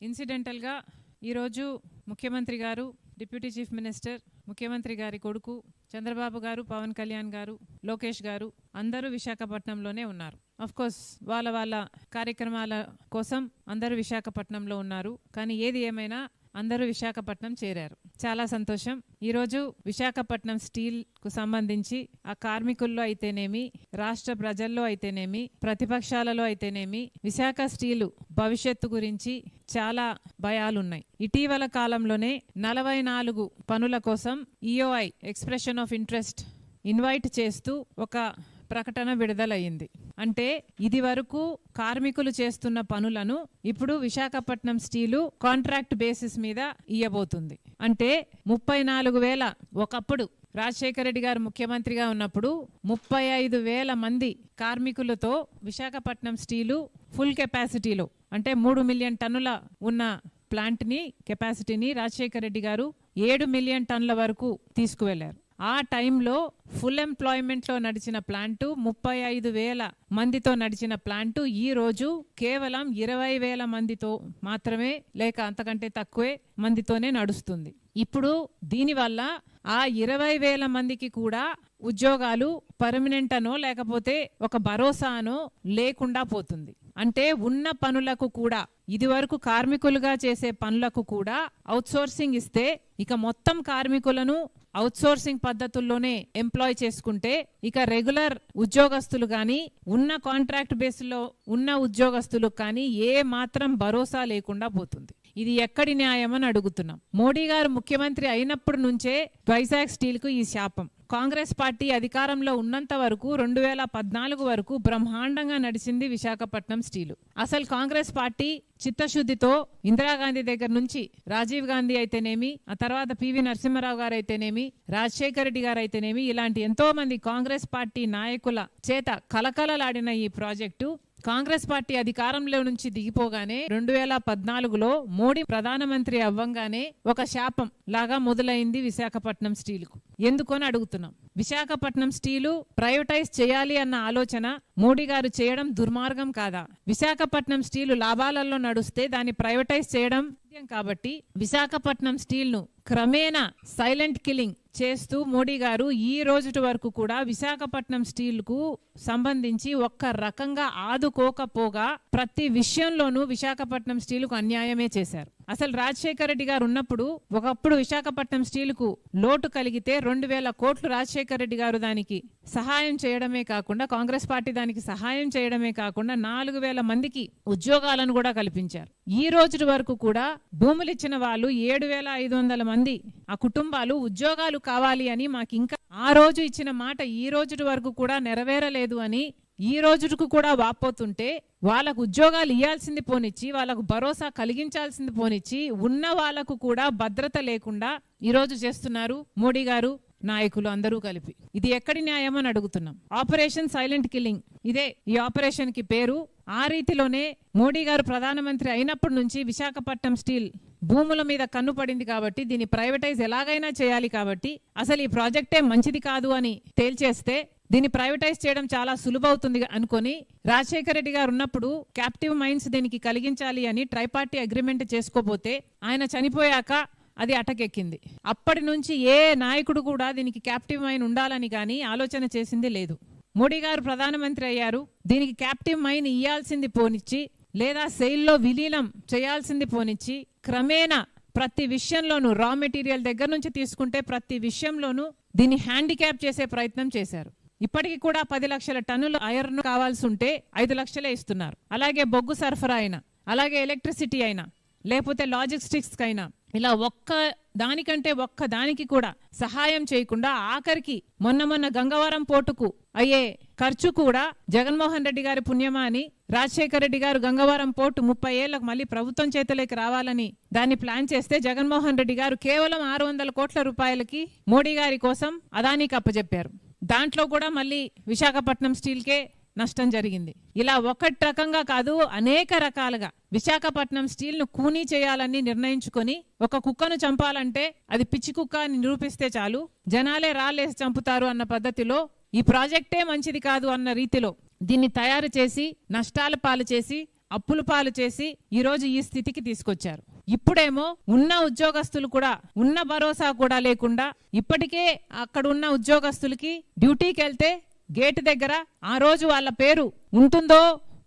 ఇన్సిడెంటల్గా ఈరోజు ముఖ్యమంత్రి గారు డిప్యూటీ చీఫ్ మినిస్టర్ ముఖ్యమంత్రి గారి కొడుకు చంద్రబాబు గారు పవన్ కళ్యాణ్ గారు లోకేష్ గారు అందరూ విశాఖపట్నంలోనే ఉన్నారు. అఫ్ కోర్స్ వాళ్ళ వాళ్ళ కార్యక్రమాల కోసం అందరూ విశాఖపట్నంలో ఉన్నారు. కానీ ఏది ఏమైనా అందరూ విశాఖపట్నం చేరారు. చాలా సంతోషం. ఈరోజు విశాఖపట్నం స్టీల్కు సంబంధించి ఆ కార్మికుల్లో అయితేనేమి రాష్ట్ర ప్రజల్లో అయితేనేమి ప్రతిపక్షాలలో అయితేనేమి విశాఖ స్టీలు భవిష్యత్తు గురించి చాలా భయాలున్నాయి. ఇటీవల కాలంలోనే నలభై నాలుగు పనుల కోసం EOI expression of interest invite చేస్తూ ఒక ప్రకటన విడుదలయ్యింది. అంటే ఇది వరకు కార్మికులు చేస్తున్న పనులను ఇప్పుడు విశాఖపట్నం స్టీలు కాంట్రాక్ట్ బేసిస్ మీద ఇయ్యబోతుంది. అంటే ముప్పై నాలుగు వేల ఒకప్పుడు రాజశేఖర రెడ్డి గారు ముఖ్యమంత్రిగా ఉన్నప్పుడు ముప్పై ఐదు వేల మంది కార్మికులతో విశాఖపట్నం స్టీలు ఫుల్ కెపాసిటీలో అంటే మూడు మిలియన్ టన్నుల ఉన్న ప్లాంట్ని కెపాసిటీని రాజశేఖర రెడ్డి గారు ఏడు మిలియన్ టన్నుల వరకు తీసుకువెళ్ళారు ఆ టైంలో ఫుల్ ఎంప్లాయ్మెంట్లో నడిచిన ప్లాంటు ముప్పై ఐదు వేల మందితో నడిచిన ప్లాంటు ఈ రోజు కేవలం ఇరవై వేల మందితో మాత్రమే లేక అంతకంటే తక్కువే మందితోనే నడుస్తుంది. ఇప్పుడు దీనివల్ల ఆ ఇరవై వేల మందికి కూడా ఉద్యోగాలు పర్మనెంట్ అనో లేకపోతే ఒక భరోసానో లేకుండా పోతుంది. అంటే ఉన్న పనులకు కూడా ఇది వరకు కార్మికులుగా చేసే పనులకు కూడా అవుట్సోర్సింగ్ ఇస్తే ఇక మొత్తం కార్మికులను అవుట్సోర్సింగ్ పద్ధతుల్లోనే ఎంప్లాయ్ చేసుకుంటే ఇక రెగ్యులర్ ఉద్యోగస్తులు కానీ ఉన్న కాంట్రాక్ట్ బేస్లో ఉన్న ఉద్యోగస్తులకు కానీ ఏ మాత్రం భరోసా లేకుండా పోతుంది. ఇది ఎక్కడి న్యాయం అని అడుగుతున్నాం. మోడీ గారు ముఖ్యమంత్రి అయినప్పటి నుంచే వైజాగ్ స్టీల్కు ఈ శాపం. కాంగ్రెస్ పార్టీ అధికారంలో ఉన్నంత వరకు రెండు వేల పద్నాలుగు వరకు బ్రహ్మాండంగా నడిచింది విశాఖపట్నం స్టీలు. అసలు కాంగ్రెస్ పార్టీ చిత్తశుద్ధితో ఇందిరాగాంధీ దగ్గర నుంచి రాజీవ్ గాంధీ అయితేనేమి ఆ తర్వాత పివి నరసింహారావు గారు అయితేనేమి రాజశేఖర రెడ్డి గారు అయితేనేమి ఇలాంటి ఎంతో మంది కాంగ్రెస్ పార్టీ నాయకుల చేత కలకలలాడిన ఈ ప్రాజెక్టు కాంగ్రెస్ పార్టీ అధికారంలో నుంచి దిగిపోగానే రెండు వేల పద్నాలుగులో మోడీ ప్రధానమంత్రి అవ్వంగానే ఒక శాపం లాగా మొదలైంది విశాఖపట్నం స్టీల్కు. ఎందుకని అడుగుతున్నాం? విశాఖపట్నం స్టీలు ప్రైవేటైజ్ చేయాలి అన్న ఆలోచన మోడీ గారు చేయడం దుర్మార్గం కాదా? విశాఖపట్నం స్టీలు లాభాలలో నడుస్తే దాన్ని ప్రైవేటైజ్ చేయడం కాబట్టి విశాఖపట్నం స్టీల్ను క్రమేణా సైలెంట్ కిల్లింగ్ చేస్తూ మోడీ గారు ఈ రోజుటి వరకు కూడా విశాఖపట్నం స్టీల్కు సంబంధించి ఒక్క రకంగా ఆదుకోకపోగా ప్రతి విషయంలోనూ విశాఖపట్నం స్టీల్కు అన్యాయమే చేశారు. అసలు రాజశేఖర రెడ్డి గారు ఉన్నప్పుడు ఒకప్పుడు విశాఖపట్నం స్టీల్కు లోటు కలిగితే రెండు వేల కోట్లు రాజశేఖర రెడ్డి గారు దానికి సహాయం చేయడమే కాకుండా కాంగ్రెస్ పార్టీ దానికి సహాయం చేయడమే కాకుండా నాలుగు వేల మందికి ఉద్యోగాలను కూడా కల్పించారు. ఈ రోజు వరకు కూడా భూములు ఇచ్చిన వాళ్ళు ఏడు వేల ఐదు వందల మంది ఆ కుటుంబాలు ఉద్యోగాలు కావాలి అని మాకు ఇంకా ఆ రోజు ఇచ్చిన మాట ఈ రోజు వరకు కూడా నెరవేరలేదు అని ఈ రోజుకు కూడా వాపోతుంటే వాళ్ళకు ఉద్యోగాలు ఇవ్వాల్సింది పోనిచ్చి వాళ్ళకు భరోసా కలిగించాల్సింది పోనిచ్చి ఉన్న వాళ్ళకు కూడా భద్రత లేకుండా ఈ రోజు చేస్తున్నారు మోడీ గారు నాయకులు అందరూ కలిపి. ఇది ఎక్కడి న్యాయం అని అడుగుతున్నాం. Operation silent killing. ఇదే ఈ ఆపరేషన్కి పేరు. ఆ రీతిలోనే మోడీ గారు ప్రధానమంత్రి అయినప్పటి నుంచి విశాఖపట్నం స్టీల్ భూముల మీద కన్ను పడింది కాబట్టి దీన్ని ప్రైవేటైజ్ ఎలాగైనా చేయాలి కాబట్టి అసలు ఈ ప్రాజెక్టే మంచిది కాదు అని తేల్చేస్తే దీన్ని ప్రైవేటైజ్ చేయడం చాలా సులువవుతుంది అనుకొని రాజశేఖర రెడ్డి గారు ఉన్నప్పుడు క్యాప్టివ్ మైండ్స్ దీనికి కలిగించాలి అని ట్రైపార్టీ అగ్రిమెంట్ చేసుకోపోతే ఆయన చనిపోయాక అది అటకెక్కింది. అప్పటి నుంచి ఏ నాయకుడు కూడా దీనికి క్యాప్టివ్ మైన్ ఉండాలని కానీ ఆలోచన చేసింది లేదు. మోడీ గారు ప్రధానమంత్రి అయ్యారు దీనికి క్యాప్టివ్ మైన్ ఇయ్యాల్సింది పోనిచ్చి లేదా సెయిల్లో విలీనం చేయాల్సింది పోనిచ్చి క్రమేణా ప్రతి విషయంలోనూ రా మెటీరియల్ దగ్గర నుంచి తీసుకుంటే ప్రతి విషయంలోనూ దీన్ని హ్యాండిక్యాప్ చేసే ప్రయత్నం చేశారు. ఇప్పటికి కూడా పది లక్షల టన్నుల ఐరన్ కావాల్సి ఉంటే ఐదు లక్షలే ఇస్తున్నారు. అలాగే బొగ్గు సరఫరా అయినా అలాగే ఎలక్ట్రిసిటీ అయినా లేకపోతే లాజిస్టిక్స్ కైనా ఇలా ఒక్క దానికంటే ఒక్క దానికి కూడా సహాయం చేయకుండా ఆఖరికి మొన్న మొన్న గంగవరం పోర్టుకు అయ్యే ఖర్చు కూడా జగన్మోహన్ రెడ్డి గారి పుణ్యమా అని రాజశేఖర రెడ్డి గారు గంగవరం పోర్టు ముప్పై ఏళ్ళకు మళ్ళీ ప్రభుత్వం చేతిలోకి రావాలని దాన్ని ప్లాన్ చేస్తే జగన్మోహన్ రెడ్డి గారు కేవలం ఆరు వందల కోట్ల రూపాయలకి మోడీ గారి కోసం అదానికి అప్పచెప్పారు దాంట్లో కూడా మళ్ళీ విశాఖపట్నం స్టీల్కే నష్టం జరిగింది. ఇలా ఒకటి రకంగా కాదు అనేక రకాలుగా. విశాఖపట్నం స్టీల్ను కూనీ చేయాలని నిర్ణయించుకొని ఒక కుక్కను చంపాలంటే అది పిచ్చి కుక్క అని నిరూపిస్తే చాలు. జనాలే రాళ్ళేసి చంపుతారు అన్న పద్ధతిలో ఈ ప్రాజెక్టే మంచిది కాదు అన్న రీతిలో దీన్ని తయారు చేసి నష్టాల పాలు చేసి అప్పులు పాలు చేసి ఈ రోజు ఈ స్థితికి తీసుకొచ్చారు. ఇప్పుడేమో ఉన్న ఉద్యోగస్తులు కూడా ఉన్న భరోసా కూడా లేకుండా ఇప్పటికే అక్కడ ఉన్న ఉద్యోగస్తులకి డ్యూటీకి వెళ్తే గేటు దగ్గర ఆ రోజు వాళ్ళ పేరు ఉంటుందో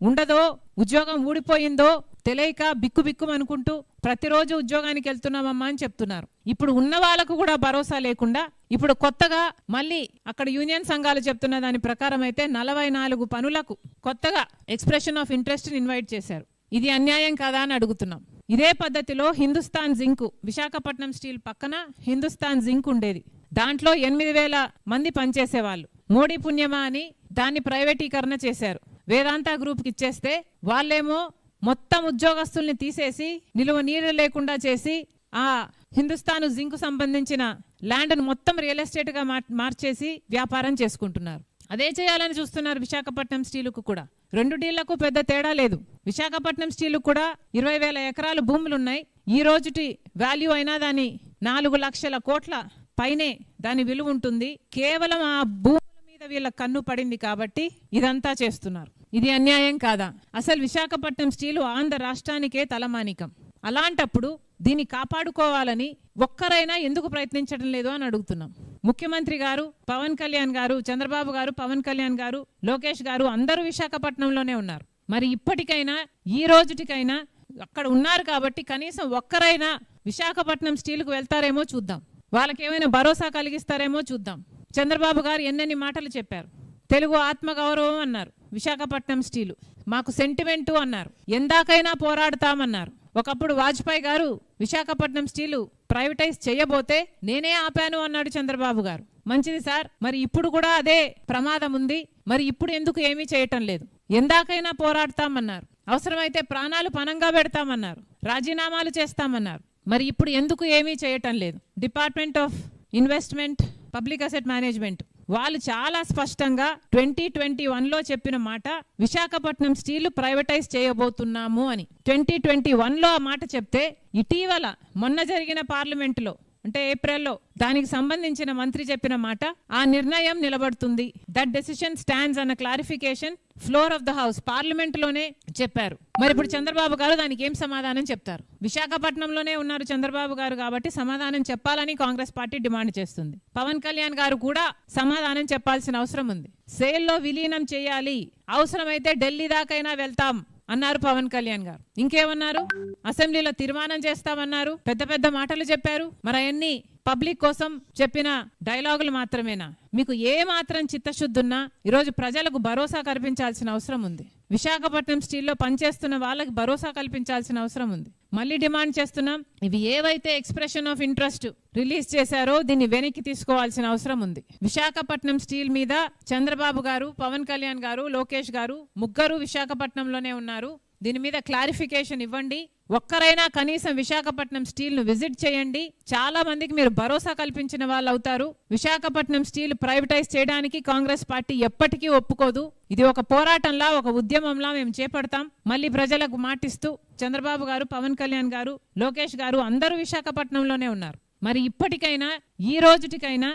ఉండదో ఉద్యోగం ఊడిపోయిందో తెలియక బిక్కు బిక్కు అనుకుంటూ ప్రతిరోజు ఉద్యోగానికి వెళ్తున్నామమ్మా అని చెప్తున్నారు. ఇప్పుడు ఉన్న వాళ్ళకు కూడా భరోసా లేకుండా ఇప్పుడు కొత్తగా మళ్ళీ అక్కడ యూనియన్ సంఘాలు చెప్తున్న దాని ప్రకారం అయితే నలభై నాలుగు పనులకు కొత్తగా ఎక్స్ప్రెషన్ ఆఫ్ ఇంట్రెస్ట్ ఇన్వైట్ చేశారు. ఇది అన్యాయం కాదా అని అడుగుతున్నాం. ఇదే పద్ధతిలో హిందుస్థాన్ జింక్ విశాఖపట్నం స్టీల్ పక్కన హిందుస్థాన్ జింక్ ఉండేది. దాంట్లో ఎనిమిది వేల మంది పనిచేసేవాళ్ళు. మోడీ పుణ్యమా అని దాన్ని ప్రైవేటీకరణ చేశారు. వేదాంత గ్రూప్కి ఇచ్చేస్తే వాళ్ళేమో మొత్తం ఉద్యోగస్తుల్ని తీసేసి నిలువ నీరు లేకుండా చేసి ఆ హిందుస్థాన్ జింక్ సంబంధించిన ల్యాండ్ను మొత్తం రియల్ ఎస్టేట్గా మార్- మార్చేసి వ్యాపారం చేసుకుంటున్నారు. అదే చేయాలని చూస్తున్నారు విశాఖపట్నం స్టీలుకు కూడా. రెండు డీళ్ళకు పెద్ద తేడా లేదు. విశాఖపట్నం స్టీలు కూడా ఇరవై వేల ఎకరాలు భూములు ఉన్నాయి ఈ రోజుటి వాల్యూ అయినా దాని నాలుగు లక్షల కోట్ల పైనే దాని విలువ ఉంటుంది. కేవలం ఆ భూమి వీళ్ళ కన్ను పడింది కాబట్టి ఇదంతా చేస్తున్నారు. ఇది అన్యాయం కాదా? అసలు విశాఖపట్నం స్టీలు ఆంధ్ర రాష్ట్రానికే తలమానికం. అలాంటప్పుడు దీన్ని కాపాడుకోవాలని ఒక్కరైనా ఎందుకు ప్రయత్నించడం లేదు అని అడుగుతున్నాం. ముఖ్యమంత్రి గారు పవన్ కళ్యాణ్ గారు చంద్రబాబు గారు పవన్ కళ్యాణ్ గారు లోకేష్ గారు అందరూ విశాఖపట్నంలోనే ఉన్నారు. మరి ఇప్పటికైనా ఈ రోజుటికైనా అక్కడ ఉన్నారు కాబట్టి కనీసం ఒక్కరైనా విశాఖపట్నం స్టీల్కు వెళ్తారేమో చూద్దాం. వాళ్ళకేమైనా భరోసా కలిగిస్తారేమో చూద్దాం. చంద్రబాబు గారు ఎన్నెన్ని మాటలు చెప్పారు. తెలుగు ఆత్మగౌరవం అన్నారు. విశాఖపట్నం స్టీలు. మాకు సెంటిమెంటు అన్నారు. ఎందాకైనా పోరాడతామన్నారు. ఒకప్పుడు వాజ్పేయి గారు విశాఖపట్నం స్టీలు ప్రైవేటైజ్ చేయబోతే నేనే ఆపాను అన్నాడు చంద్రబాబు గారు. మంచిది సార్. మరి ఇప్పుడు కూడా అదే ప్రమాదం ఉంది. మరి ఇప్పుడు ఎందుకు ఏమీ చేయటం లేదు. ఎందాకైనా పోరాడతామన్నారు. అవసరమైతే ప్రాణాలు పనంగా పెడతామన్నారు. రాజీనామాలు చేస్తామన్నారు. మరి ఇప్పుడు ఎందుకు ఏమీ చేయటం లేదు. Department of investment public asset management. వాళ్ళు చాలా స్పష్టంగా ట్వంటీ ట్వంటీ వన్లో చెప్పిన మాట విశాఖపట్నం స్టీల్ ప్రైవేటైజ్ చేయబోతున్నాము అని. ట్వంటీ ట్వంటీ వన్లో ఆ మాట చెప్తే ఇటీవల మొన్న జరిగిన పార్లమెంటులో అంటే ఏప్రిల్లో దానికి సంబంధించిన మంత్రి చెప్పిన మాట ఆ నిర్ణయం నిలబడుతుంది. దట్ డెసిషన్ స్టాండ్స్ అన్న clarification floor of the house పార్లమెంట్లోనే చెప్పారు. మరి ఇప్పుడు చంద్రబాబు గారు దానికి ఏం సమాధానం చెప్తారు? విశాఖపట్నంలోనే ఉన్నారు చంద్రబాబు గారు కాబట్టి సమాధానం చెప్పాలని కాంగ్రెస్ పార్టీ డిమాండ్ చేస్తుంది. పవన్ కళ్యాణ్ గారు కూడా సమాధానం చెప్పాల్సిన అవసరం ఉంది. సేల్లో విలీనం చేయాలి. అవసరమైతే ఢిల్లీ దాకైనా వెళ్తాం. అన్నారు పవన్ కళ్యాణ్ గారు. ఇంకేమన్నారు? అసెంబ్లీలో తీర్మానం చేస్తామన్నారు. పెద్ద పెద్ద మాటలు చెప్పారు. మరి అవన్నీ పబ్లిక్ కోసం చెప్పిన డైలాగులు మాత్రమేనా? మీకు ఏ మాత్రం చిత్తశుద్ధి ఉన్నా ఈరోజు ప్రజలకు భరోసా కల్పించాల్సిన అవసరం ఉంది. విశాఖపట్నం స్టీల్లో పనిచేస్తున్న వాళ్ళకి భరోసా కల్పించాల్సిన అవసరం ఉంది. మళ్ళీ డిమాండ్ చేస్తున్నాం. ఇవి ఏవైతే ఎక్స్ప్రెషన్ ఆఫ్ ఇంట్రెస్ట్ రిలీజ్ చేశారో దీన్ని వెనక్కి తీసుకోవాల్సిన అవసరం ఉంది. విశాఖపట్నం స్టీల్ మీద చంద్రబాబు గారు పవన్ కళ్యాణ్ గారు లోకేష్ గారు ముగ్గురు విశాఖపట్నంలోనే ఉన్నారు. దీని మీద క్లారిఫికేషన్ ఇవ్వండి. ఒక్కరైనా కనీసం విశాఖపట్నం స్టీల్ను విజిట్ చేయండి. చాలా మందికి మీరు భరోసా కల్పించిన వాళ్ళు అవుతారు. విశాఖపట్నం స్టీల్ ప్రైవేటైజ్ చేయడానికి కాంగ్రెస్ పార్టీ ఎప్పటికీ ఒప్పుకోదు. ఇది ఒక పోరాటంలా ఒక ఉద్యమంలా మేము చేపడతాం. మళ్ళీ ప్రజలకు మాటిస్తూ చంద్రబాబు గారు పవన్ కళ్యాణ్ గారు లోకేష్ గారు అందరూ విశాఖపట్నంలోనే ఉన్నారు. మరి ఇప్పటికైనా ఈ రోజుటికైనా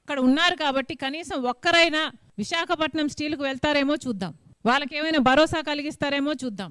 అక్కడ ఉన్నారు కాబట్టి కనీసం ఒక్కరైనా విశాఖపట్నం స్టీల్కు వెళ్తారేమో చూద్దాం. వాళ్ళకి ఏమైనా భరోసా కలిగిస్తారేమో చూద్దాం.